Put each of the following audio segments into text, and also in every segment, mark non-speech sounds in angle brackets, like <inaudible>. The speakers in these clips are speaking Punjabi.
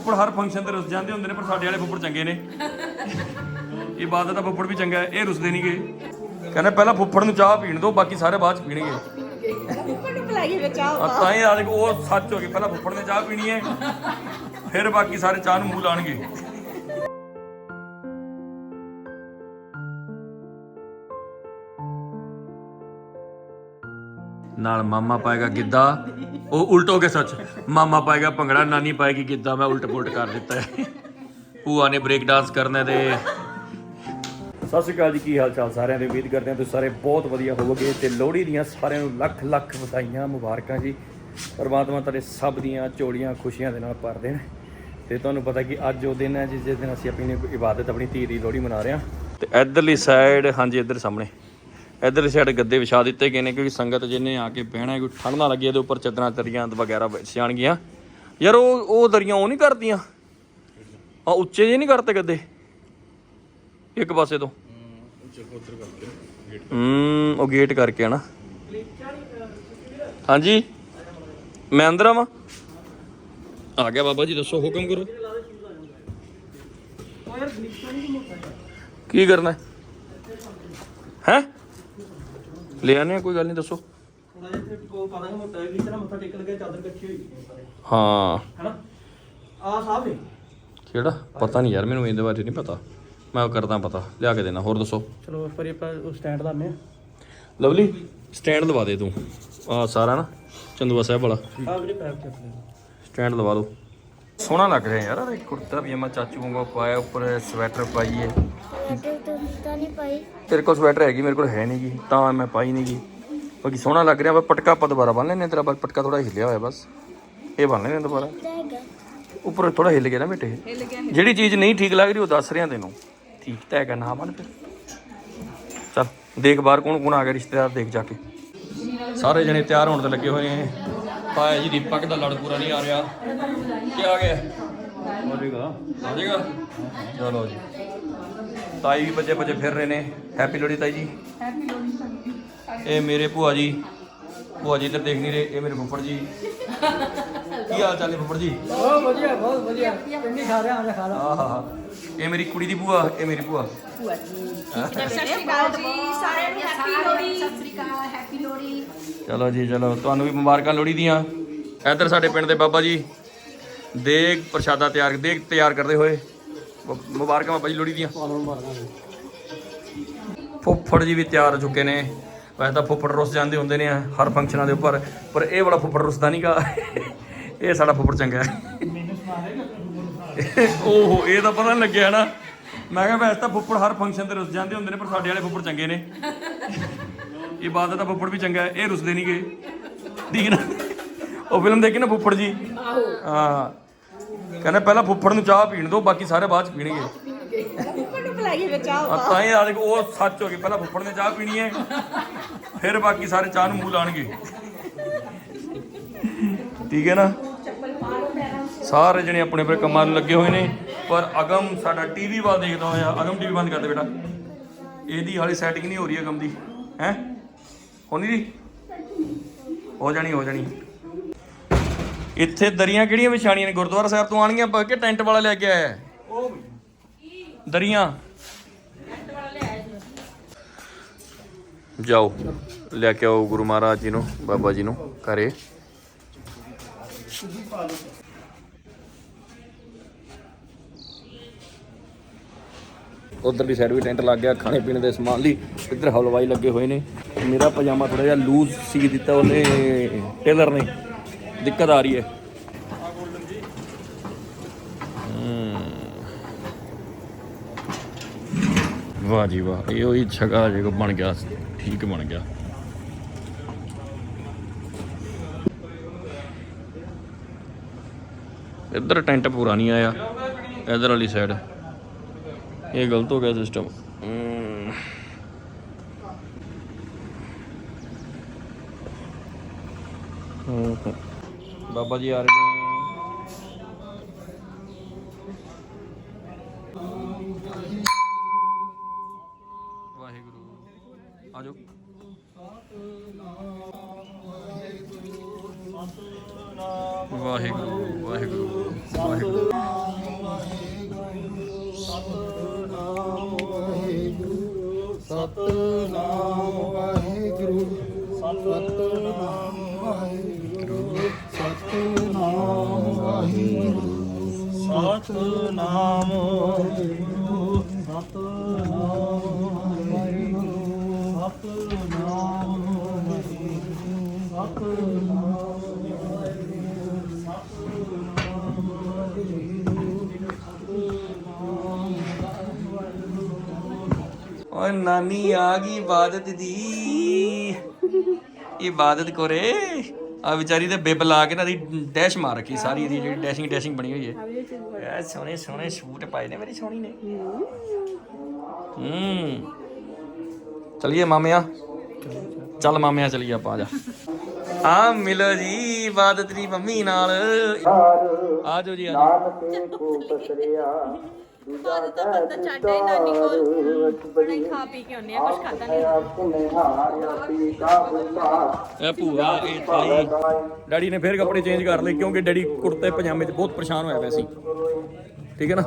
ਫੁੱਫੜ ਹਰ ਫੰਕਸ਼ਨ ਤੇ ਰੁੱਸ ਜਾਂਦੇ ਹੁੰਦੇ ਨੇ ਪਰ ਸਾਡੇ ਵਾਲੇ ਫੁੱਫੜ ਚੰਗੇ ਨੇ। ਇਬਾਦਤ ਦਾ ਫੁੱਫੜ ਵੀ ਚੰਗਾ ਹੈ ਇਹ ਰੁੱਸਦੇ ਨਹੀਂਗੇ ਕਹਿੰਦੇ ਪਹਿਲਾਂ ਫੁੱਫੜ ਨੂੰ ਚਾਹ ਪੀਣ ਦਿਓ ਬਾਕੀ ਸਾਰੇ ਬਾਅਦ ਚ ਪੀਣਗੇ। ਮੈਨੂੰ ਬੁਲਾਈਏ ਵਿੱਚ ਆਓ ਆ ਤਾਂ ਹੀ ਆ ਦੇਖੋ ਉਹ ਸੱਚ ਹੋ ਗਈ ਪਹਿਲਾਂ ਫੁੱਫੜ ਨੇ ਚਾਹ ਪੀਣੀ ਹੈ ਫਿਰ ਬਾਕੀ ਸਾਰੇ ਚਾਹ ਨੂੰ ਮੂੰਹ ਲਾਣਗੇ। ਨਾਲ ਮਾਮਾ ਪਾਏਗਾ ਗਿੱਧਾ ਉਹ ਉਲਟ ਹੋ ਗਿਆ ਸੱਚ। ਮਾਮਾ ਪਾਏਗਾ ਭੰਗੜਾ ਨਾਨੀ ਪਾਏਗੀ ਗਿੱਧਾ ਮੈਂ ਉਲਟ ਪੁਲਟ ਕਰ ਦਿੱਤਾ ਹੈ। ਭੂਆ ਨੇ ਬ੍ਰੇਕ ਡਾਂਸ ਕਰਨਾ ਤੇ। ਸਤਿ ਸ਼੍ਰੀ ਅਕਾਲ ਜੀ ਕੀ ਹਾਲ ਚਾਲ ਸਾਰਿਆਂ ਦੇ? ਉਮੀਦ ਕਰਦੇ ਹਾਂ ਤੁਸੀਂ ਸਾਰੇ ਬਹੁਤ ਵਧੀਆ ਹੋਵੋਗੇ ਤੇ ਲੋਹੜੀ ਦੀਆਂ ਸਾਰਿਆਂ ਨੂੰ ਲੱਖ ਲੱਖ ਵਧਾਈਆਂ ਮੁਬਾਰਕਾਂ ਜੀ। ਪਰਮਾਤਮਾ ਤੁਹਾਡੇ ਸਭ ਦੀਆਂ ਚੋੜੀਆਂ ਖੁਸ਼ੀਆਂ ਦੇ ਨਾਲ ਭਰ ਦੇਣ। ਤੇ ਤੁਹਾਨੂੰ ਪਤਾ ਕਿ ਅੱਜ ਉਹ ਦਿਨ ਹੈ ਜਿਸ ਦਿਨ ਅਸੀਂ ਆਪਣੀ ਇਬਾਦਤ ਆਪਣੀ ਧੀ ਦੀ ਲੋਹੜੀ ਮਨਾ ਰਹੇ ਹਾਂ। ਤੇ ਇਧਰਲੀ ਸਾਈਡ ਹਾਂਜੀ ਇੱਧਰ ਸਾਹਮਣੇ। ਇਧਰਲੀ ਸਾਈਡ ਗੱਦੇ ਵਿਛਾ ਦਿੱਤੇ ਗਏ ਨੇ ਕਿਉਂਕਿ ਸੰਗਤ ਜਿਹਨੇ ਆ ਕੇ ਬਹਿਣਾ, ਕੋਈ ਠੰਡ ਨਾ ਲੱਗੇ ਇਹਦੇ ਉੱਪਰ ਚੱਦਰਾਂ ਤਰੀਆਂ ਵਗੈਰਾ ਵਿਛ ਯਾਰ ਉਹ ਉਹ ਦਰੀਆਂ ਉਹ ਨਹੀਂ ਕਰਦੀਆਂ। ਆ ਉੱਚੇ ਜੇ ਨਹੀਂ ਕਰਤੇ ਗੱਦੇ। ਇੱਕ ਪਾਸੇ ਤੋਂ। ਹੂੰ, ਉਹ ਗੇਟ ਕਰਕੇ ਨਾ ਹਾਂਜੀ। ਮੈਂ ਅੰਦਰ ਆਵਾਂ। ਆ ਗਿਆ ਬਾਬਾ ਜੀ, ਦੱਸੋ, ਹੁਕਮ ਕਰੋ। ਕੀ ਕਰਨਾ ਹੈ? ਹੈਂ? ਲੈ ਆਨੇ ਕੋਈ ਗੱਲ ਨਹੀਂ ਦੱਸੋ। ਥੋੜਾ ਜਿਹਾ ਤੇ ਕੋ ਪਾ ਦਾਂਗੇ ਮੋਟਾ ਜਿਹਾ ਤਰ੍ਹਾਂ ਮੱਥਾ ਟੇਕਣ ਲੱਗਿਆ ਚਾਦਰ ਇਕੱਠੀ ਹੋਈ ਹਾਂ। ਹੈਨਾ? ਆ ਸਾਹਿਬ ਨੇ ਕਿਹੜਾ? ਪਤਾ ਨਹੀਂ ਯਾਰ ਮੈਨੂੰ ਇਹਦੇ ਬਾਰੇ ਨਹੀਂ ਪਤਾ। ਮੈਂ ਕਰਦਾ ਪਤਾ ਲਿਆ ਕੇ ਦੇਣਾ ਹੋਰ ਦੱਸੋ। ਚਲੋ ਇਸ ਵਾਰੀ ਆਪਾਂ ਉਹ ਸਟੈਂਡ ਲਾਉਂਦੇ ਆ ਲਵਲੀ ਸਟੈਂਡ ਲਵਾ ਦੇ ਤੂੰ। ਆ ਸਾਰਾ ਨਾ ਚੰਦੂਆ ਸਾਹਿਬ ਵਾਲਾ। ਆ ਵੀਰੇ ਚੱਕ ਲੈ। ਸਟੈਂਡ ਲਵਾ ਦੋ। ਸੋਹਣਾ ਲੱਗ ਰਿਹਾ ਯਾਰ ਇਹ ਕੁੜਤਾ ਪਜਾਮਾ ਚਾਚੂ ਵਾਂਗਾ ਪਾਇਆ ਉੱਪਰ ਸਵੈਟਰ ਪਾਈ ਹੈ ਸਵੈਟਰ ਤਾਂ ਤਾਂ ਨਹੀਂ ਪਾਈ। ਤੇਰੇ ਕੋਲ ਸਵੈਟਰ ਹੈਗੀ ਮੇਰੇ ਕੋਲ ਹੈ ਨਹੀਂਗੀ ਤਾਂ ਮੈਂ ਪਾਈ ਨਹੀਂਗੀ ਬਾਕੀ ਸੋਹਣਾ ਲੱਗ ਰਿਹਾ ਬਸ ਪਟਕਾ ਆਪਾਂ ਦੁਬਾਰਾ ਬੰਨ ਲੈਨੇ ਤੇਰਾ ਬਸ ਪਟਕਾ ਥੋੜਾ ਹਿੱਲਿਆ ਹੋਇਆ ਬਸ। ਇਹ ਬੰਨ ਲੈਨੇ ਦੁਬਾਰਾ। ਉੱਪਰ ਥੋੜਾ ਹਿੱਲ ਗਿਆ ਨਾ ਬੇਟੇ। ਜਿਹੜੀ ਚੀਜ਼ ਨਹੀਂ ਠੀਕ ਲੱਗ ਰਹੀ ਉਹ ਦੱਸ ਰਿਹਾ ਤੈਨੂੰ। ਠੀਕ ਤਾਂ ਹੈਗਾ ਨਾ ਬੰਨ ਫਿਰ। ਚੱਲ ਦੇਖ ਬਾਹਰ ਕੌਣ ਕੌਣ ਆ ਗਿਆ ਰਿਸ਼ਤੇਦਾਰ ਦੇਖ ਜਾ ਕੇ। ਸਾਰੇ ਜਣੇ ਤਿਆਰ ਹੋਣ ਤੇ ਲੱਗੇ ਹੋਏ ਨੇ। ਪਾਇਆ ਜੀ ਦੀਪਕ ਦਾ ਲੜ ਪੂਰਾ ਨਹੀਂ ਆ ਰਿਹਾ। ਕੀ ਆ ਗਿਆ? ਹੋ ਜਾਏਗਾ ਹੋ ਜਾਏਗਾ ਚਲੋ ਜੀ। ਤਾਈ ਵੀ ਬੱਚੇ ਬੱਚੇ ਫਿਰ ਰਹੇ ਨੇ। ਹੈਪੀ ਲੋਹੜੀ ਤਾਈ ਜੀ। ਹੈਪੀ ਲੋਹੜੀ ਇਹ ਮੇਰੇ ਭੂਆ ਜੀ। ਭੂਆ ਜੀ ਇੱਧਰ ਦੇਖ ਨਹੀਂ ਰਹੇ ਇਹ ਮੇਰੇ ਫੁੱਫੜ ਜੀ। ਕੀ ਹਾਲ ਚਾਲ ਹੈ ਫੁੱਫੜ ਜੀ? ਬਹੁਤ ਵਧੀਆ ਬਹੁਤ ਵਧੀਆ। ਚੰਗੀ ਖਾ ਰਿਹਾ ਆ ਖਾ ਲਾ। ਆਹਾ ਇਹ ਮੇਰੀ ਕੁੜੀ ਦੀ ਭੂਆ ਇਹ ਮੇਰੀ ਭੂਆ। ਸਤਿ ਸ਼੍ਰੀ ਅਕਾਲ ਜੀ ਸਾਰਿਆਂ ਨੂੰ ਹੈਪੀ ਲੋਹੜੀ। ਸਤਿ ਸ੍ਰੀ ਅਕਾਲ ਹੈਪੀ ਲੋਹੜੀ। ਚਲੋ ਜੀ ਚਲੋ। ਤੁਹਾਨੂੰ ਵੀ ਮੁਬਾਰਕਾਂ ਲੋਹੜੀ ਦੀਆਂ। ਇੱਧਰ ਸਾਡੇ ਪਿੰਡ ਦੇ ਬਾਬਾ ਜੀ। ਦੇਗ ਪ੍ਰਸ਼ਾਦਾ ਤਿਆਰ ਦੇਗ ਤਿਆਰ ਕਰਦੇ ਹੋਏ। ਮੁਬਾਰਕਾਂ ਬਾਬਾ ਜੀ ਲੋਹੜੀ ਦੀਆਂ। ਫੁੱਫੜ ਜੀ ਵੀ ਤਿਆਰ ਹੋ ਚੁੱਕੇ ਨੇ। ਵੈਸੇ ਤਾਂ ਫੁੱਫੜ ਰੁੱਸ ਜਾਂਦੇ ਹੁੰਦੇ ਨੇ ਹਰ ਫੰਕਸ਼ਨਾਂ ਦੇ ਉੱਪਰ ਪਰ ਇਹ ਵਾਲਾ ਫੁੱਫੜ ਰੁੱਸਦਾ ਨਹੀਂਗਾ ਇਹ ਸਾਡਾ ਫੁੱਫੜ ਚੰਗਾ ਹੈ। ਓਹੋ ਇਹ ਤਾਂ ਪਤਾ ਨਹੀਂ ਲੱਗਿਆ ਨਾ। ਮੈਂ ਕਿਹਾ ਵੈਸੇ ਤਾਂ ਫੁੱਫੜ ਹਰ ਫੰਕਸ਼ਨ ਤੇ ਰੁੱਸ ਜਾਂਦੇ ਹੁੰਦੇ ਨੇ ਪਰ ਸਾਡੇ ਵਾਲੇ ਫੁੱਫੜ ਚੰਗੇ ਨੇ। ਇਬਾਦਤ ਦਾ ਫੁੱਫੜ ਵੀ ਚੰਗਾ ਹੈ ਇਹ ਰੁੱਸਦੇ ਨਹੀਂਗੇ ਠੀਕ ਨਾ। ਉਹ ਫਿਲਮ ਦੇਖੀ ਨਾ ਫੁੱਫੜ ਜੀ? ਹਾਂ। ਕਹਿੰਦੇ ਪਹਿਲਾਂ ਫੁੱਫੜ ਨੂੰ ਚਾਹ ਪੀਣ ਦਿਓ ਬਾਕੀ ਸਾਰੇ ਬਾਅਦ ਚ ਪੀਣਗੇ। ਮੈਨੂੰ ਬੁਲਾਈਏ ਵਿੱਚ ਆਓ ਆ ਤਾਂ ਹੀ ਆ ਦੇਖੋ ਉਹ ਸੱਚ ਹੋ ਗਈ ਪਹਿਲਾਂ ਫੁੱਫੜ ਨੇ ਚਾਹ ਪੀਣੀ ਹੈ ਫਿਰ ਬਾਕੀ ਸਾਰੇ ਚਾਹ ਨੂੰ ਮੂੰਹ ਲਾਣਗੇ। ਠੀਕ ਹੈ ਨਾ? ਸਾਰੇ ਜਣੇ ਆਪਣੇ ਆਪਣੇ ਕੰਮਾਂ ਨੂੰ ਲੱਗੇ ਹੋਏ ਨੇ ਪਰ ਅਗਮ ਸਾਡਾ ਟੀਵੀ ਵੱਲ ਦੇਖਦਾ ਹੋਇਆ ਅਗਮ ਟੀਵੀ ਬੰਦ ਕਰ ਦੇ ਬੇਟਾ। ਇਹਦੀ ਹਾਲੇ ਸੈਟਿੰਗ ਨਹੀਂ ਹੋ ਰਹੀ ਅਗਮ ਦੀ ਹੈ? ਹੋਣੀ ਦੀ ਹੋ ਜਾਣੀ ਹੋ ਜਾਣੀ। ਇੱਥੇ ਦਰੀਆਂ ਕਿਹੜੀਆਂ ਵਿਛਾਣੀਆਂ ਨੇ? ਗੁਰਦੁਆਰਾ ਸਾਹਿਬ ਤੋਂ ਆਣਗੀਆਂ ਪਾ ਕੇ ਟੈਂਟ ਵਾਲਾ ਲੈ ਕੇ ਆਇਆ? ਹੈ? ਦਰੀਆਂ। ਜਾਓ, ਲੈ ਕੇ ਆਓ ਗੁਰੂ ਮਹਾਰਾਜ ਜੀ ਨੂੰ, ਬਾਬਾ ਜੀ ਨੂੰ, ਘਰੇ। ਉਧਰਲੀ ਸਾਈਡ ਵੀ ਟੈਂਟ ਲੱਗ ਗਿਆ, ਖਾਣੇ ਪੀਣੇ ਦੇ ਸਮਾਨ ਲਈ। ਇੱਧਰ ਹਲਵਾਈ ਲੱਗੇ ਹੋਏ ਨੇ। ਮੇਰਾ ਪਜਾਮਾ ਥੋੜਾ ਜਿਹਾ ਲੂਜ਼ ਸੀ ਦਿੱਤਾ ਉਹਨੇ, ਟੇਲਰ ਨੇ। ਦਿੱਕਤ ਆ ਰਹੀ ਹੈ ਹਮ। ਵਾਹ ਜੀ ਵਾਹ ਇਹ ਉਹੀ ਛਗਾ ਜਿਹੜਾ ਬਣ ਗਿਆ ਠੀਕ ਬਣ ਗਿਆ ਇੱਧਰ ਟੈਂਟ ਪੂਰਾ ਨਹੀਂ ਆਇਆ ਇੱਧਰ ਵਾਲੀ ਸਾਈਡ ਇਹ ਗਲਤ ਹੋ ਗਿਆ ਸਿਸਟਮ ਬਾਬਾ ਜੀ ਆ ਰਹੇ ਨੇ। ਵਾਹਿਗੁਰੂ। ਆਜੋ। ਵਾਹਿਗੁਰੂ ਵਾਹਿਗੁਰੂ ਵਾਹਿਗੁਰੂ। ਸਤਨਾਮ ਵਾਹਿਗੁਰੂ। ਸਤਨਾਮ ਵਾਹਿਗੁਰੂ। ਸਤਨਾਮ ਵਾਹਿਗੁਰੂ ਸਤਨਾਮ ਵਾਹਿਗੁਰੂ ਸਤਨਾਮ ਵਾਹਿਗੁਰੂ ਸਤਨਾਮ ਵਾਹਿਗੁਰੂ ਓਏ ਨਾਨੀ ਆ ਗਈ ਇਬਾਦਤ ਦੀ। <laughs> ਇਬਾਦਤ ਕੋਰੇ। ਆ ਵਿਚਾਰੀ ਤੇ ਬਿੱਬ ਲਾ ਕੇ ਨਾ ਦੀ ਡੈਸ਼ ਮਾਰ ਰੱਖੀ ਸਾਰੀ ਇਹਦੀ ਜਿਹੜੀ ਡੈਸ਼ਿੰਗ ਡੈਸ਼ਿੰਗ ਬਣੀ ਹੋਈ ਹੈ। ਐ ਸੋਹਣੇ ਸੋਹਣੇ ਸੂਟ ਪਾਏ ਨੇ ਮੇਰੀ ਸੋਹਣੀ ਨੇ। ਹੂੰ। ਚਲਿਏ ਮਾਮਿਆ। ਚੱਲ ਮਾਮਿਆ ਚਲੀਏ ਆਪਾਂ ਆ ਜਾ। ਆ ਮਿਲੋ ਜੀ ਇਬਾਦਤ ਦੀ ਮੰਮੀ ਨਾਲ। ਆ ਜਾਓ ਜੀ ਆ ਜਾਓ। ਬਾਅਦ ਤਾਂ ਬੰਦਾ ਛੱਡਦਾ ਹੀ ਨਾਨੀ ਕੋਲ ਬੜਾ ਹੀ ਖਾ ਪੀ ਕੇ ਆਉਂਦੇ ਆ ਕੁਝ ਖਾਦਾ ਨਹੀਂ ਇਹ ਭੂਆ ਇਹ ਤਾਈ। ਡੈਡੀ ਨੇ ਫੇਰ ਕੱਪੜੇ ਚੇਂਜ ਕਰ ਲਏ ਕਿਉਂਕਿ ਡੈਡੀ ਕੁੜਤੇ ਪਜਾਮੇ 'ਚ ਬਹੁਤ ਪਰੇਸ਼ਾਨ ਹੋਇਆ ਪਿਆ ਸੀ। ਠੀਕ ਹੈ ਨਾ?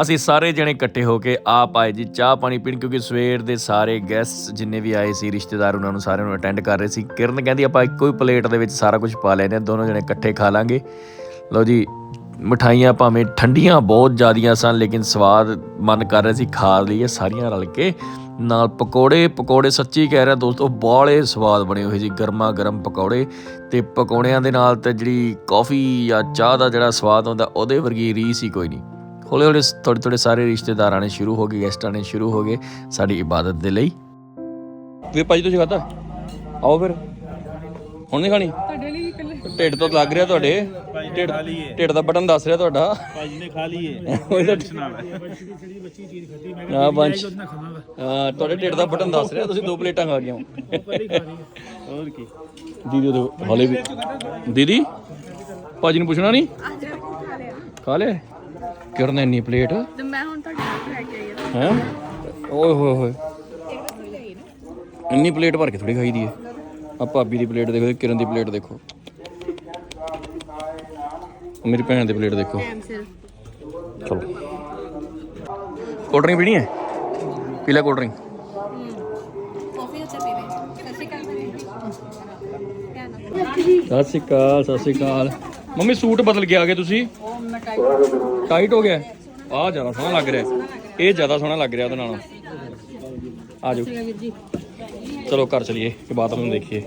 ਅਸੀਂ ਸਾਰੇ ਜਣੇ ਇਕੱਠੇ ਹੋ ਕੇ ਆਪ ਆਏ ਜੀ ਚਾਹ ਪਾਣੀ ਪੀਣ ਕਿਉਂਕਿ ਸਵੇਰ ਦੇ ਸਾਰੇ ਗੈਸਟ ਜਿੰਨੇ ਵੀ ਆਏ ਸੀ ਰਿਸ਼ਤੇਦਾਰ ਉਹਨਾਂ ਨੂੰ ਸਾਰਿਆਂ ਨੂੰ ਅਟੈਂਡ ਕਰ ਰਹੇ ਸੀ। ਕਿਰਨ ਕਹਿੰਦੀ ਆਪਾਂ ਇੱਕੋ ਹੀ ਪਲੇਟ ਦੇ ਵਿੱਚ ਸਾਰਾ ਕੁਝ ਪਾ ਲੈਨੇ ਆ ਦੋਨੋਂ ਜਣੇ ਇਕੱਠੇ ਖਾ ਲਾਂਗੇ। ਲਓ ਜੀ ਮਠਾਈਆਂ ਭਾਵੇਂ ਠੰਡੀਆਂ ਬਹੁਤ ਜ਼ਿਆਦੀਆਂ ਸਨ ਲੇਕਿਨ ਸਵਾਦ ਮਨ ਕਰ ਰਿਹਾ ਸੀ ਖਾ ਲਈਏ ਸਾਰੀਆਂ ਰਲ ਕੇ। ਨਾਲ ਪਕੌੜੇ ਪਕੌੜੇ ਸੱਚੀ ਕਹਿ ਰਿਹਾ ਦੋਸਤੋ ਬਾਲੇ ਸਵਾਦ ਬਣੇ ਹੋਏ ਸੀ ਗਰਮਾ ਗਰਮ ਪਕੌੜੇ। ਤੇ ਪਕੌੜਿਆਂ ਦੇ ਨਾਲ ਤੇ ਜਿਹੜੀ ਕਾਫੀ ਜਾਂ ਚਾਹ ਦਾ ਜਿਹੜਾ ਸਵਾਦ ਹੁੰਦਾ ਉਹਦੇ ਵਰਗੀ ਰੀਸ ਹੀ ਕੋਈ ਨਹੀਂ। ਹੌਲੀ ਹੌਲੀ ਥੋੜੇ ਥੋੜੇ ਸਾਰੇ ਰਿਸ਼ਤੇਦਾਰਾਂ ਨੇ ਸ਼ੁਰੂ ਹੋ ਗਏ ਗੈਸਟਾਂ ਨੇ ਸ਼ੁਰੂ ਹੋ ਗਏ ਸਾਡੀ ਇਬਾਦਤ ਦੇ ਲਈ। ਵੀ ਭਾਜੀ ਤੁਸੀਂ ਖਾਧਾ? ਆਓ ਫਿਰ। ਹੁਣ ਨਹੀਂ ਖਾਣੀ? ਤੁਹਾਡੇ ਲਈ ਢਿੱਡ ਤੋਂ ਲੱਗ ਰਿਹਾ ਤੁਹਾਡੇ। ਢਿੱਡ ਢਿੱਡ ਦਾ ਬਟਨ ਦੱਸ ਰਿਹਾ ਤੁਹਾਡਾ। ਭਾਜੀ ਨੇ ਖਾ ਲਈਏ। <laughs> ਹਾਂ ਬੰਚ ਹਾਂ ਤੁਹਾਡੇ ਢਿੱਡ ਦਾ ਬਟਨ ਦੱਸ ਰਿਹਾ ਤੁਸੀਂ ਦੋ ਪਲੇਟਾਂ ਖਾ ਗਏ ਹੋ। ਹੋਰ ਕੀ? ਦੀਦੀ ਉਹ ਹਾਲੇ ਵੀ ਦੀਦੀ ਭਾਜੀ ਨੂੰ ਪੁੱਛਣਾ ਨਹੀਂ ਖਾ ਲਿਆ। ਕਿਰਨ ਇੰਨੀ ਪਲੇਟ। ਤੇ ਮੈਂ ਹੁਣ ਤੁਹਾਡੇ ਨਾਲ ਲੈ ਕੇ ਆਈ ਹੈ? ਓਏ ਹੋਏ ਹੋਏ। ਇੰਨੀ ਪਲੇਟ ਭਰ ਕੇ ਥੋੜੀ ਖਾਈ ਦੀ ਹੈ ਆ ਭਾਬੀ ਦੀ ਪਲੇਟ ਦੇਖੋ ਕਿਰਨ ਦੀ ਪਲੇਟ ਦੇਖੋ। ਮੇਰੀ ਭੈਣ ਦੀ ਪਲੇਟ ਦੇਖੋ। ਚਲੋ। ਕੋਲਡ ਡਰਿੰਕ ਪੀਣੀ ਹੈ? ਪੀ ਲੈ ਕੋਲਡ ਡਰਿੰਕ ਕਾਫੀ ਅੱਛਾ ਸਤਿ ਸ਼੍ਰੀ ਅਕਾਲ ਸਤਿ ਸ਼੍ਰੀ ਅਕਾਲ ਮੰਮੀ ਸੂਟ ਬਦਲ ਕੇ ਆ ਗਏ ਤੁਸੀਂ? ਟਾਈਟ ਹੋ ਗਿਆ। ਆ ਜ਼ਿਆਦਾ ਸੋਹਣਾ ਲੱਗ ਰਿਹਾ। ਇਹ ਜ਼ਿਆਦਾ ਸੋਹਣਾ ਲੱਗ ਰਿਹਾ ਉਹਦੇ ਨਾਲੋਂ। ਆ ਜਾਓ। ਚਲੋ ਘਰ ਚਲੀਏ ਕਿ ਬਾਤ ਨੂੰ ਦੇਖੀਏ।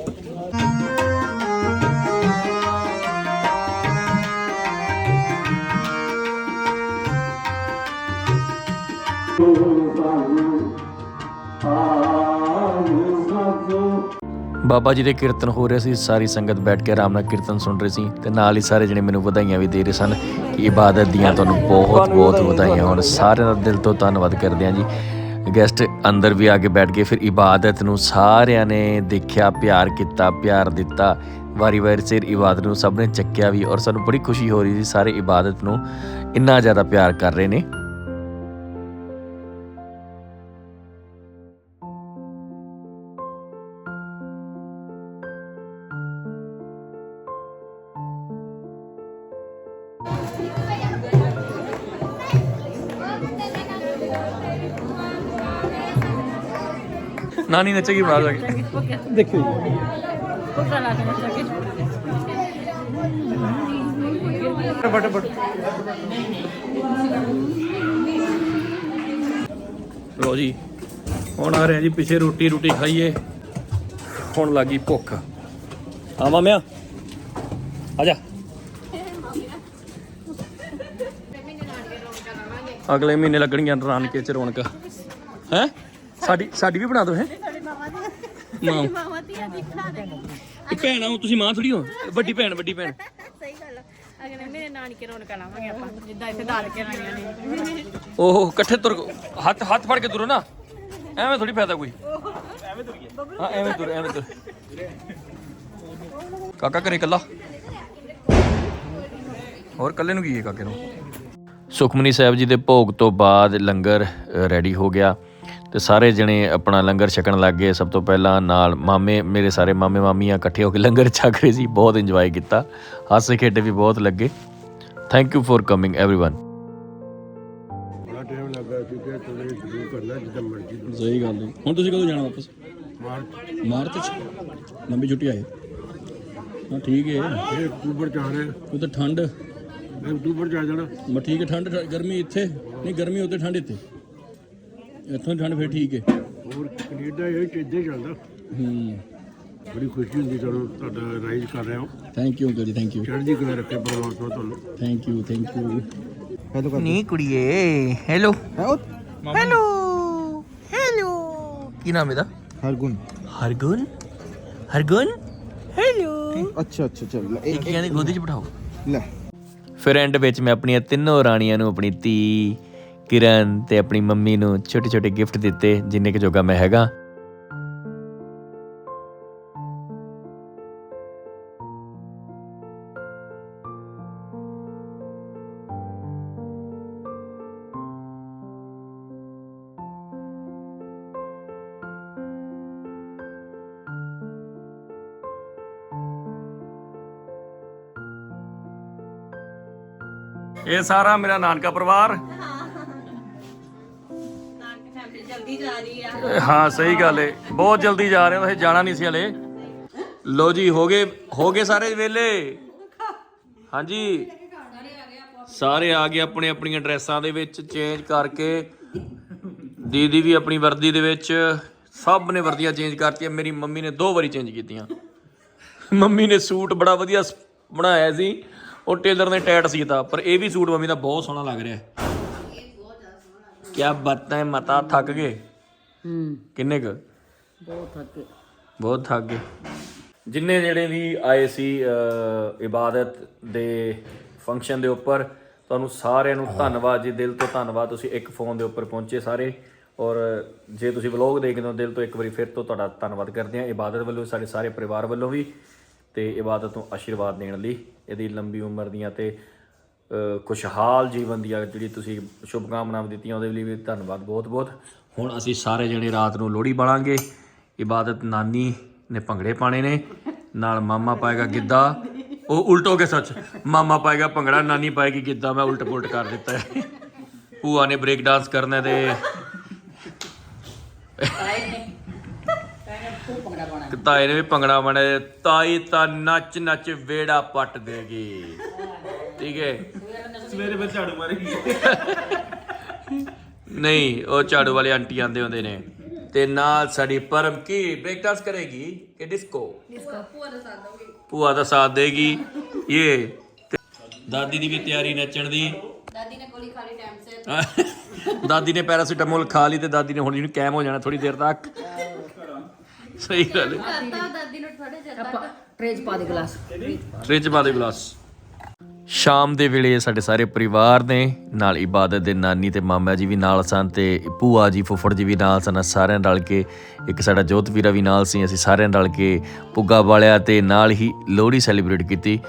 ਬਾਬਾ ਜੀ ਦੇ ਕੀਰਤਨ ਹੋ ਰਹੇ ਸੀ, ਸਾਰੀ ਸੰਗਤ ਬੈਠ ਕੇ ਆਰਾਮ ਨਾਲ ਕੀਰਤਨ ਸੁਣ ਰਹੀ ਸੀ ਤੇ ਨਾਲ ਹੀ ਸਾਰੇ ਜਣੇ ਮੈਨੂੰ ਵਧਾਈਆਂ ਵੀ ਦੇ ਰਹੇ ਸਨ ਕਿ ਇਬਾਦਤ ਦੀਆਂ ਤੁਹਾਨੂੰ ਬਹੁਤ ਬਹੁਤ ਵਧਾਈਆਂ ਹੋਣ। ਸਾਰਿਆਂ ਦਾ ਦਿਲ ਤੋਂ ਧੰਨਵਾਦ ਕਰਦੇ ਹਾਂ ਜੀ। ਗੈਸਟ ਅੰਦਰ ਵੀ ਆ ਕੇ ਬੈਠ ਗਏ, ਫਿਰ ਇਬਾਦਤ ਨੂੰ ਸਾਰਿਆਂ ਨੇ ਦੇਖਿਆ, ਪਿਆਰ ਕੀਤਾ, ਪਿਆਰ ਦਿੱਤਾ। ਵਾਰੀ ਵਾਰੀ ਸਿਰ ਇਬਾਦਤ ਨੂੰ ਸਭ ਨੇ ਚੱਕਿਆ ਵੀ ਔਰ ਸਾਨੂੰ ਬੜੀ ਖੁਸ਼ੀ ਹੋ ਰਹੀ ਸੀ, ਸਾਰੇ ਇਬਾਦਤ ਨੂੰ ਇੰਨਾ ਜ਼ਿਆਦਾ ਪਿਆਰ ਕਰ ਰਹੇ ਨੇ। ਨਾਨੀ ਨੱਚੇਗੀ ਬਾਹਰ ਜਾ ਕੇ। ਦੇਖਿਓ। ਕੋਕਾ ਲਾ ਜੀ ਹੁਣ ਆ ਰਿਹਾ ਜੀ ਪਿੱਛੇ ਰੋਟੀ ਰੋਟੀ ਖਾਈਏ। ਹੁਣ ਲੱਗੀ ਭੁੱਖ। ਆ ਮਾਮਿਆ ਆ ਜਾ। ਅਗਲੇ ਮਹੀਨੇ ਲੱਗਣਗੀਆਂ ਨਾਨਕੇ ਚ ਰੌਣਕ। ਹੈ? ਸਾਡੀ ਸਾਡੀ ਵੀ ਬਣਾ ਦਿਓ ਹੈ। ਮਾਂ ਮਾਮਾ ਧੀਆ ਦਿਖਾ ਦੇ ਇਹ ਭੈਣ ਆ ਤੁਸੀਂ ਮਾਂ ਥੋੜੀ ਹੋ। ਵੱਡੀ ਭੈਣ ਵੱਡੀ ਭੈਣ। ਸਹੀ ਗੱਲ ਆ। ਅਗਲੇ ਮੇਰੇ ਨਾਨਕੇ ਰੌਣਕਾਂ ਲਾਵਾਂਗੇ ਆਪਾਂ ਜਿੱਦਾਂ ਇੱਥੇ ਦਾਦਕੇ ਲਾਈਆਂ ਨੇ। ਓਹ ਇਕੱਠੇ ਤੁਰ ਹੱਥ ਹੱਥ ਫੜ ਕੇ ਤੁਰੋ ਨਾ। ਐਵੇਂ ਥੋੜੀ ਫਾਇਦਾ ਕੋਈ। ਐਵੇਂ ਤੁਰੀਏ। ਹਾਂ ਐਵੇਂ ਤੁਰ ਐਵੇਂ ਤੁਰ। ਕਾਕਾ ਘਰੇ ਇਕੱਲਾ? ਹੋਰ ਇਕੱਲੇ ਨੂੰ ਕੀ ਹੈ ਕਾਕੇ ਨੂੰ? ਸੁਖਮਨੀ ਸਾਹਿਬ ਜੀ ਦੇ ਭੋਗ ਤੋਂ ਬਾਅਦ ਲੰਗਰ ਰੈਡੀ ਹੋ ਗਿਆ। ਤੇ ਸਾਰੇ ਜਣੇ ਆਪਣਾ ਲੰਗਰ ਛਕਣ ਲੱਗ ਗਏ। ਸਭ ਤੋਂ ਪਹਿਲਾਂ ਨਾਲ ਮਾਮੇ ਮੇਰੇ ਸਾਰੇ ਮਾਮੇ ਮਾਮੀਆਂ ਇਕੱਠੇ ਹੋ ਕੇ ਲੰਗਰ ਛਕ ਰਹੇ ਸੀ। ਬਹੁਤ ਇੰਜੋਏ ਕੀਤਾ। ਹਾਸੇ ਖੇਡੇ ਵੀ ਬਹੁਤ ਲੱਗੇ। Thank you for coming everyone ਠੰਡ। ਅਕਤੂਬਰ ਚ ਆ ਜਾਣਾ। ਮੈਂ ਠੀਕ ਹੈ ਠੰਡ ਗਰਮੀ ਇੱਥੇ। ਨਹੀਂ ਗਰਮੀ ਉੱਥੇ ਠੰਡ ਇੱਥੇ। ਇੱਥੋਂ ਦੀ ਠੰਡ ਫਿਰ ਠੀਕ ਹੈ। ਹੋਰ ਕੈਨੇਡਾ ਇਹ ਚੇਦੇ ਚੱਲਦਾ। ਹੂੰ। ਬੜੀ ਖੁਸ਼ੀ ਹੁੰਦੀ ਤੁਹਾਨੂੰ ਤੁਹਾਡਾ ਰਾਈਜ਼ ਕਰ ਰਿਹਾ ਹਾਂ। Thank you uncle ji thank you ਚੜ੍ਹਦੀ ਕਲਾ ਰੱਖੇ ਪਰਮਾਤਮਾ ਤੁਹਾਨੂੰ। ਥੈਂਕ ਯੂ ਥੈਂਕ ਯੂ ਨੀ ਕੁੜੀਏ ਹੈਲੋ ਹੈਲੋ ਹੈਲੋ ਕੀ ਨਾਮ ਇਹਦਾ? ਹਰਗੁਣ। ਹਰਗੁਣ? ਹਰਗੁਣ? ਹੈਲੋ ਅੱਛਾ ਅੱਛਾ ਚੱਲ ਲੈ ਇੱਕ ਕਹਿੰਦੇ ਗੋਦੀ 'ਚ ਬਿਠਾਓ। ਲੈ। ਫਿਰ ਐਂਡ ਵਿੱਚ ਮੈਂ ਆਪਣੀਆਂ ਤਿੰਨੋਂ ਰਾਣੀਆਂ ਨੂੰ ਆਪਣੀ ਧੀ ਕਿਰਨ ਤੇ ਆਪਣੀ ਮੰਮੀ ਨੂੰ ਛੋਟੇ ਛੋਟੇ ਗਿਫਟ ਦਿੱਤੇ ਜਿੰਨੇ ਕੁ ਜੋਗਾ ਮੈਂ ਹੈਗਾ। ਇਹ ਸਾਰਾ ਮੇਰਾ ਨਾਨਕਾ ਪਰਿਵਾਰ। ਜਾ ਰਹੀ ਆ ਹਾਂ, ਸਹੀ ਗੱਲ ਏ। ਬਹੁਤ ਜਲਦੀ ਜਾ ਰਹੇ ਹੋ ਤੁਸੀਂ ਜਾਣਾ ਨਹੀਂ ਸੀ ਹਲੇ। ਲੋ ਜੀ, ਹੋ ਗਏ ਹੋ ਗਏ ਸਾਰੇ ਵੇਲੇ ਹਾਂਜੀ। ਸਾਰੇ ਆ ਗਏ ਆਪਣੇ, ਆਪਣੀਆਂ ਡਰੈਸਾਂ ਦੇ ਵਿੱਚ ਚੇਂਜ ਕਰਕੇ। ਦੀਦੀ ਵੀ ਆਪਣੀ ਵਰਦੀ ਦੇ ਵਿੱਚ, ਸਭ ਨੇ ਵਰਦੀਆਂ ਚੇਂਜ ਕਰਤੀਆਂ। ਮੇਰੀ ਮੰਮੀ ਨੇ ਦੋ ਵਾਰੀ ਚੇਂਜ ਕੀਤੀਆਂ। ਮੰਮੀ ਨੇ ਸੂਟ ਬੜਾ ਵਧੀਆ ਬਣਾਇਆ ਸੀ। ਉਹ ਟੇਲਰ ਨੇ ਟਾਈਟ ਸੀਤਾ ਪਰ ਇਹ ਵੀ ਸੂਟ ਮੰਮੀ ਦਾ ਬਹੁਤ ਸੋਹਣਾ ਲੱਗ ਰਿਹਾ। ਹੈ ਕੀ ਬਾਤਾਂ ਹੈ, ਮਤਾ, ਥੱਕ ਗਏ? ਹੂੰ। ਕਿੰਨੇ ਕੁ? ਬਹੁਤ ਥੱਕ ਗਏ। ਬਹੁਤ ਥੱਕ ਗਏ। ਜਿੰਨੇ ਜਿਹੜੇ ਵੀ ਆਏ ਸੀ ਅ, ਇਬਾਦਤ ਦੇ ਫੰਕਸ਼ਨ ਦੇ ਉੱਪਰ ਤੁਹਾਨੂੰ ਸਾਰਿਆਂ ਨੂੰ ਧੰਨਵਾਦ ਜੀ। ਦਿਲ ਤੋਂ ਧੰਨਵਾਦ ਤੁਸੀਂ ਇੱਕ ਫੋਨ ਦੇ ਉੱਪਰ ਪਹੁੰਚੇ ਸਾਰੇ। ਔਰ ਜੇ ਤੁਸੀਂ ਵਲੌਗ ਦੇਖਦੇ ਹੋ ਦਿਲ ਤੋਂ ਇੱਕ ਵਾਰੀ ਫਿਰ ਤੋਂ ਤੁਹਾਡਾ ਧੰਨਵਾਦ ਕਰਦੇ ਹਾਂ। ਇਬਾਦਤ ਵੱਲੋਂ ਸਾਡੇ ਸਾਰੇ ਪਰਿਵਾਰ ਵੱਲੋਂ ਵੀ ਤੇ ਇਬਾਦਤ ਨੂੰ ਆਸ਼ੀਰਵਾਦ ਦੇਣ ਲਈ ਇਹਦੀ ਲੰਬੀ ਉਮਰ ਦੀਆਂ ਤੇ ਅ, ਖੁਸ਼ਹਾਲ ਜੀਵਨ ਦੀਆਂ ਜਿਹੜੀ ਤੁਸੀਂ ਸ਼ੁਭਕਾਮਨਾਵਾਂ ਦਿੱਤੀਆਂ ਉਹਦੇ ਲਈ ਵੀ ਧੰਨਵਾਦ ਬਹੁਤ-ਬਹੁਤ। ਹੁਣ ਅਸੀਂ ਸਾਰੇ ਜਣੇ ਰਾਤ ਨੂੰ ਲੋਹੜੀ ਬਾਲਾਂਗੇ। ਇਬਾਦਤ ਨਾਨੀ ਨੇ ਭੰਗੜੇ ਪਾਣੇ ਨੇ। ਨਾਲ ਮਾਮਾ ਪਾਏਗਾ ਗਿੱਧਾ। ਉਹ ਉਲਟ ਹੋ ਕੇ ਸੱਚ, ਮਾਮਾ ਪਾਏਗਾ ਭੰਗੜਾ, ਨਾਨੀ ਪਾਏਗੀ ਗਿੱਧਾ। ਮੈਂ ਉਲਟ ਪੁਲਟ ਕਰ ਦਿੱਤਾ ਹੈ। ਭੂਆ ਨੇ ਬ੍ਰੇਕ ਡਾਂਸ ਕਰਨਾ ਤੇ ਤਾਏ ਨੇ ਵੀ ਭੰਗੜਾ ਪਾਣਾ ਤਾਈ ਤਾਂ ਨੱਚ ਨੱਚ ਵੇੜਾ ਪੱਟ ਦੇਗੀ। ਠੀਕ ਹੈ? ਸਵੇਰੇ ਫਿਰ ਝਾੜੂ ਮਾਰੇਗੀ ਨਹੀਂ ਉਹ ਝਾੜੂ ਵਾਲੇ ਆਂਟੀ ਆਂਦੇ ਹੁੰਦੇ ਨੇ। ਤੇ ਨਾਲ ਸਾਡੀ ਪਰਮ ਕੀ ਬ੍ਰੇਕ ਡਾਂਸ ਕਰੇਗੀ ਕਿ ਡਿਸਕੋ ਭੂਆ ਦਾ ਸਾਥ ਦੇਗੀ। ਇਹ ਦਾਦੀ ਦੀ ਵੀ ਤਿਆਰੀ ਨੱਚਣ ਦੀ। ਦਾਦੀ ਨੇ ਗੋਲੀ ਖਾ ਲਈ ਟਾਈਮ ਸੇ ਦਾਦੀ ਨੇ ਪੈਰਾਸੀਟਾਮੋਲ ਖਾ ਲਈ ਤੇ ਦਾਦੀ ਨੇ ਹੁਣ ਇਹਨੂੰ ਕੈਮ ਹੋ ਜਾਣਾ ਥੋੜੀ ਦੇਰ ਤੱਕ। ਸਹੀ ਗੱਲ ਹੈ। ਦਾਦੀ ਨੂੰ ਥੋੜੇ ਜਿਹਾ ਟ੍ਰੇਜ ਪਾ ਦੇ ਗਲਾਸ। ਫ੍ਰਿਜ ਪਾ ਦੇ ਗਲਾਸ। ਸ਼ਾਮ ਦੇ ਵੇਲੇ ਸਾਡੇ ਸਾਰੇ ਪਰਿਵਾਰ ਨੇ ਨਾਲ ਇਬਾਦਤ ਦੇ ਨਾਨੀ ਤੇ ਮਾਮਾ ਜੀ ਵੀ ਨਾਲ ਸਨ ਤੇ ਭੂਆ ਜੀ, ਫੁੱਫੜ ਜੀ ਵੀ ਨਾਲ ਸਨ। ਸਾਰਿਆਂ ਰਲ ਕੇ ਇੱਕ ਸਾਡਾ ਜੋਤ ਵੀਰਾ ਵੀ ਨਾਲ ਸੀ। ਅਸੀਂ ਸਾਰਿਆਂ ਰਲ ਕੇ ਪੁੱਗਾ ਵਾਲਿਆ ਤੇ ਨਾਲ ਹੀ ਲੋਹੜੀ ਸੈਲੀਬ੍ਰੇਟ ਕੀਤੀ।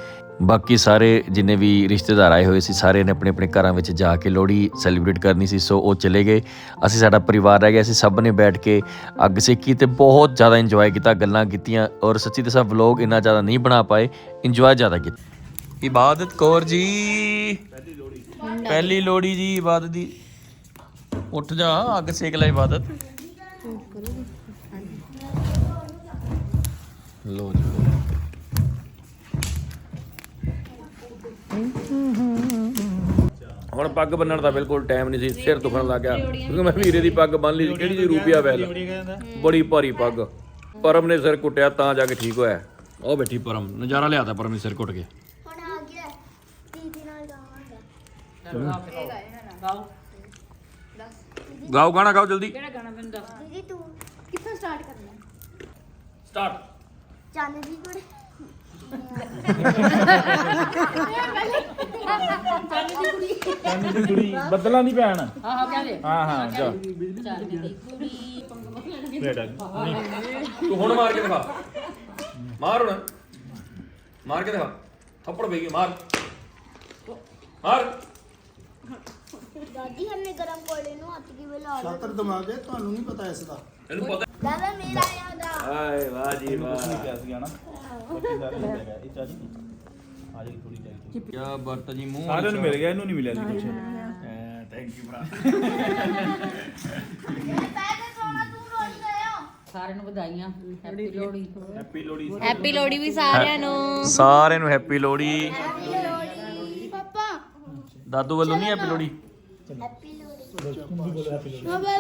ਬਾਕੀ ਸਾਰੇ ਜਿੰਨੇ ਵੀ ਰਿਸ਼ਤੇਦਾਰ ਆਏ ਹੋਏ ਸੀ, ਸਾਰੇ ਨੇ ਆਪਣੇ ਆਪਣੇ ਘਰਾਂ ਵਿੱਚ ਜਾ ਕੇ ਲੋਹੜੀ ਸੈਲੀਬ੍ਰੇਟ ਕਰਨੀ ਸੀ। ਸੋ ਉਹ ਚਲੇ ਗਏ। ਅਸੀਂ ਸਾਡਾ ਪਰਿਵਾਰ ਰਹਿ ਗਿਆ। ਅਸੀਂ ਸਭ ਨੇ ਬੈਠ ਕੇ ਅੱਗ ਸੇਕੀ ਤੇ ਬਹੁਤ ਜ਼ਿਆਦਾ ਇੰਜੋਏ ਕੀਤਾ, ਗੱਲਾਂ ਕੀਤੀਆਂ ਔਰ ਸੱਚੀ ਦੱਸਾਂ ਵਲੌਗ ਇੰਨਾ ਜ਼ਿਆਦਾ ਨਹੀਂ ਬਣਾ ਪਾਏ ਇੰਜੋਏ ਜ਼ਿਆਦਾ ਕੀਤਾ। ਇਬਾਦਤ ਕੌਰ ਜੀ। ਪਹਿਲੀ ਲੋੜੀ ਜੀ ਇਬਾਦਤ ਦੀ। ਉੱਠ ਜਾ ਅੱਗ ਸੇਕ ਲੈ ਇਬਾਦਤ। ਲੋ ਜੀ। ਹੁਣ ਪੱਗ ਬੰਨਣ ਦਾ ਬਿਲਕੁਲ ਟਾਈਮ ਨਹੀਂ ਸੀ ਸਿਰ ਦੁਖਣ ਲੱਗ ਗਿਆ। ਕਿਉਂਕਿ ਮੈਂ ਵੀਰੇ ਦੀ ਪੱਗ ਬੰਨ ਲਈ ਸੀ ਕਿਹੜੀ ਜੀ ਰੂਪੀਆ ਵੈਲ ਬੜੀ ਭਾਰੀ ਪੱਗ। ਪਰਮ ਨੇ ਸਿਰ ਕੁੱਟਿਆ ਤਾਂ ਜਾ ਕੇ ਠੀਕ ਹੋਇਆ। ਉਹ ਬੈਠੀ ਪਰਮ ਨਜ਼ਾਰਾ ਲਿਆਤਾ ਪਰਮ ਨੇ ਸਿਰ ਕੁੱਟ ਕੇ ਹੁਣ ਆ ਗਿਆ ਦੀਦੀ ਨਾਲ ਗਾਓ ਗਾਣਾ ਗਾਓ ਜਲਦੀ। ਦੀਦੀ ਤੂੰ ਕਿੱਥੋਂ ਸਟਾਰਟ ਕਰਨਾ ਸਟਾਰਟ ਚੰਨ ਦੀ ਕੁੜੀ ਬੱਦਲਾਂ ਦੀ ਭੈਣ। ਹਾਂ ਹਾਂ ਕਹਿੰਦੇ ਹਾਂ ਹਾਂ ਜਾ। ਤੂੰ ਹੁਣ ਮਾਰ ਕੇ ਦਿਖਾ। ਮਾਰ ਹੁਣ। ਮਾਰ ਕੇ ਦਿਖਾ। ਥੱਪੜ ਪਈ ਮਾਰ। ਮਾਰ। ਦਾਦੀ ਹਮਨੇ ਗਰਮ ਕੋਲੇ ਨੂੰ ਹੱਥ ਕਿਵੇਂ ਲਾ ਲਿਆ ਛਾਤਰ ਦਿਮਾਗ ਹੈ ਤੁਹਾਨੂੰ ਨਹੀਂ ਪਤਾ ਇਸ ਦਾ। ਦਾਦਾ ਮੇਰਾ ਯਾਦਾ ਆਏ ਵਾਹ ਜੀ ਵਾਹ। ਕਿਆ ਸੀ ਨਾ। ਬਾਕੀ ਸਾਰੇ ਮਿਲ ਗਿਆ ਇਹ ਚਾਜੀ ਆ ਜੀ ਥੋੜੀ ਚਾਹੀਦੀ ਕੀ ਬਰਤ ਜੀ ਮੂੰਹ ਸਾਰਿਆਂ ਨੂੰ ਮਿਲ ਗਿਆ ਇਹਨੂੰ ਨਹੀਂ ਮਿਲਿਆ ਜੀ ਕੁਛ। ਥੈਂਕ ਯੂ ਭਰਾ। ਪੈਸੇ ਸੋਨਾ? ਤੂੰ ਰੋਣ ਗਿਆ ਸਾਰਿਆਂ ਨੂੰ ਵਧਾਈਆਂ। ਹੈਪੀ ਲੋਹੜੀ। ਹੈਪੀ ਵੀ ਸਾਰਿਆਂ ਨੂੰ। ਸਾਰਿਆਂ ਨੂੰ ਹੈਪੀ ਲੋਹੜੀ। ਪਾਪਾ ਦਾਦੂ ਵੱਲੋਂ ਨਹੀਂ ਹੈਪੀ ਲੋਹੜੀ? ਹੈਪੀ ਲੋਹੜੀ। ਬਾਬਾ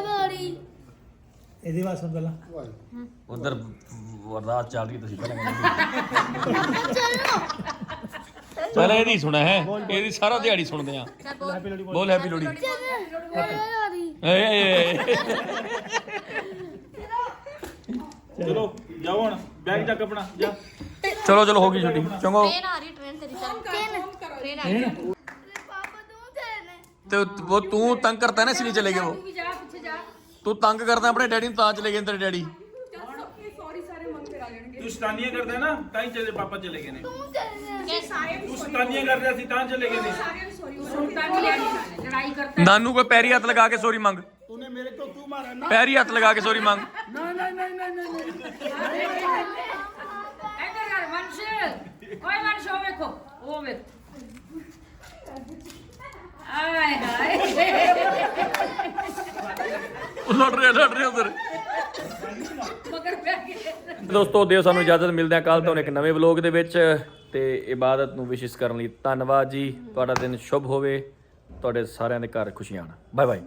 ਇਹਦੇ ਵਾਸਤੇ ਪਹਿਲਾਂ। ਉਧਰ ਅਰਦਾਸ ਚੱਲ ਰਹੀ ਤੁਸੀਂ ਪਹਿਲਾਂ ਪਹਿਲਾਂ ਇਹਦੀ ਸੁਣਾ ਹੈ। ਇਹਦੀ ਸਾਰਾ ਦਿਹਾੜੀ ਸੁਣਦੇ ਆ। ਬੋਲ ਹੈਪੀ ਏ, ਏ। ਚਲੋ ਜਾਓ ਹੁਣ। ਬੈਗ ਚੱਕ ਆਪਣਾ ਜਾ। ਚਲੋ ਚਲੋ ਹੋ ਗਈ ਛੁੱਟੀ। ਚੰਗੋ। ਟ੍ਰੇਨ ਆ ਰਹੀ ਟ੍ਰੇਨ ਤੇਰੀ ਚੱਲ। ਟ੍ਰੇਨ ਆ ਰਹੀ। ਪਾਪਾ ਤੂੰ ਤੇ ਉਹ ਤੂੰ ਤੰਗ ਕਰਦਾ ਨਾ ਇਸ ਲਈ ਚਲੇ ਗਏ ਉਹ। ਤੂੰ ਤੰਗ ਕਰਦਾ ਆਪਣੇ ਡੈਡੀ ਨੂੰ ਤਾਂ ਚਲੇ ਗਏ ਤੇਰੇ ਡੈਡੀ। ਚੱਲ ਤੂੰ ਸ਼ਤਾਨੀਆਂ ਕਰਦਾ ਨਾ ਤਾਂ ਹੀ ਚਲੇ ਪਾਪਾ ਚਲੇ ਗਏ ਨੇ। ਤੂੰ ਚੱਲ ਸਾਰੇ ਤੂੰ ਸ਼ਤਾਨੀਆਂ ਕਰਦਾ ਸੀ ਤਾਂ ਚਲੇ ਗਏ ਨੇ। ਸਾਰੇ ਵੀ ਸੌਰੀ ਸੁਣਦਾ ਨਹੀਂ ਲੜਾਈ ਕੋਈ ਪੈਰੀ ਹੱਥ ਲਗਾ ਕੇ ਸੌਰੀ ਮੰਗ। ਪੈਰੀ ਹੱਥ ਲਗਾ ਕੇ ਸੌਰੀ ਮੰਗ। ਆਏ ਹਾਏ ਲੜ ਰਿਹਾ ਲੜ ਰਿਹਾ ਉਧਰ। ਮਗਰ ਪੈ ਗਏ ਦੋਸਤੋ, ਦਿਓ ਸਾਨੂੰ ਇਜਾਜ਼ਤ, ਮਿਲਦੇ ਆ ਕੱਲ ਤੋਂ ਇੱਕ ਨਵੇਂ ਵਲੋਗ ਦੇ ਵਿੱਚ। ਤੇ ਇਬਾਦਤ ਨੂੰ ਵਿਸ਼ੇਸ਼ ਕਰਨ ਲਈ ਧੰਨਵਾਦ ਜੀ। ਤੁਹਾਡਾ ਦਿਨ ਸ਼ੁਭ ਹੋਵੇ। ਤੁਹਾਡੇ ਸਾਰਿਆਂ ਦੇ ਘਰ ਖੁਸ਼ੀਆਂ ਆਣ। Bye bye